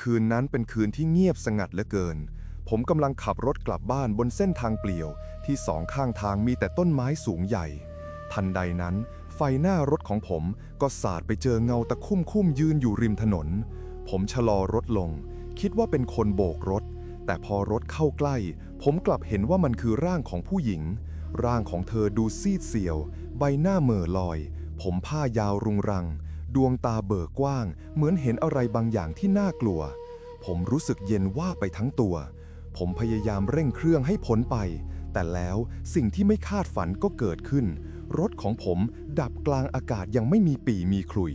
คืนนั้นเป็นคืนที่เงียบสงัดเหลือเกิน ผมกำลังขับรถกลับบ้านบนเส้นทางเปลี่ยว ที่สองข้างทางมีแต่ต้นไม้สูงใหญ่ ทันใดนั้น ไฟหน้ารถของผมก็สาดไปเจอเงาตะคุ่มคุ่มยืนอยู่ริมถนน ผมชะลอรถลง คิดว่าเป็นคนโบกรถ แต่พอรถเข้าใกล้ ผมกลับเห็นว่ามันคือร่างของผู้หญิง ร่างของเธอดูซีดเซียว ใบหน้าเหม่อลอย ผมผ้ายาวรุงรัง ดวงตาเบิกกว้าง เหมือนเห็นอะไรบางอย่างที่น่ากลัว ผมรู้สึกเย็นว่าไปทั้งตัว ผมพยายามเร่งเครื่องให้พ้นไป แต่แล้วสิ่งที่ไม่คาดฝันก็เกิดขึ้น รถของผมดับกลางอากาศยังไม่มีปีมีขลุย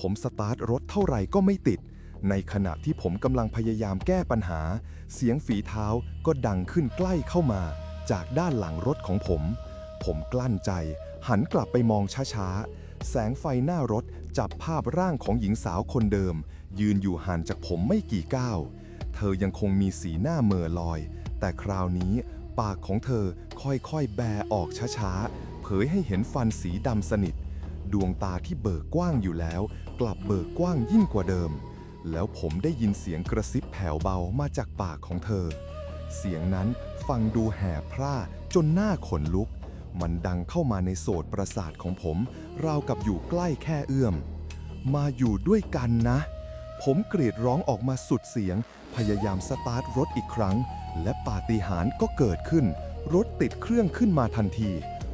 ผมสตาร์ทรถเท่าไหร่ก็ไม่ติด ในขณะที่ผมกำลังพยายามแก้ปัญหา เสียงฝีเท้าก็ดังขึ้นใกล้เข้ามา จากด้านหลังรถของผม ผมกลั้นใจ หันกลับไปมองช้าๆ แสงไฟหน้ารถจับภาพร่างของหญิงสาวคนเดิม ยืนอยู่ห่างจากผมไม่กี่ก้าว เธอยังคงมีสีหน้าเหม่อลอย แต่คราวนี้ปากของเธอค่อยๆ แบออกช้าๆ เผยให้เห็นฟันสีดำสนิท ดวงตาที่เบิกกว้างอยู่แล้ว กลับเบิกกว้างยิ่งกว่าเดิม แล้วผมได้ยินเสียงกระซิบแผ่วเบามาจากปากของเธอ เสียงนั้นฟังดูแหบพร่าจนหน้าขนลุก มันดังเข้ามาในโสตประสาทของผม ราวกับอยู่ใกล้แค่เอื้อม มาอยู่ด้วยกันนะ ผมกรีดร้องออกมาสุดเสียง พยายามสตาร์ทรถอีกครั้ง และปาฏิหาริย์ก็เกิดขึ้น รถติดเครื่องขึ้นมาทันที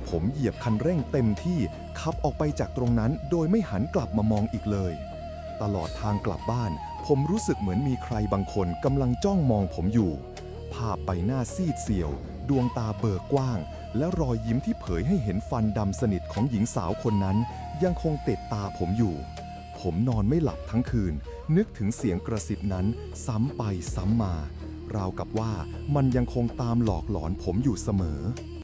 ผมเหยียบคันเร่งเต็มที่ ขับออกไปจากตรงนั้นโดยไม่หันกลับมามองอีกเลย ตลอดทางกลับบ้าน ผมรู้สึกเหมือนมีใครบางคนกำลังจ้องมองผมอยู่ ภาพใบหน้าซีดเซียว ดวงตาเบิกกว้าง และรอยยิ้มที่เผยให้เห็นฟันดำสนิทของหญิงสาวคนนั้น ยังคงติดตาผมอยู่ ผมนอนไม่หลับทั้งคืน นึกถึงเสียงกระสิบนั้นซ้ำไปซ้ำมา ราวกับว่ามันยังคงตามหลอกหลอนผมอยู่เสมอ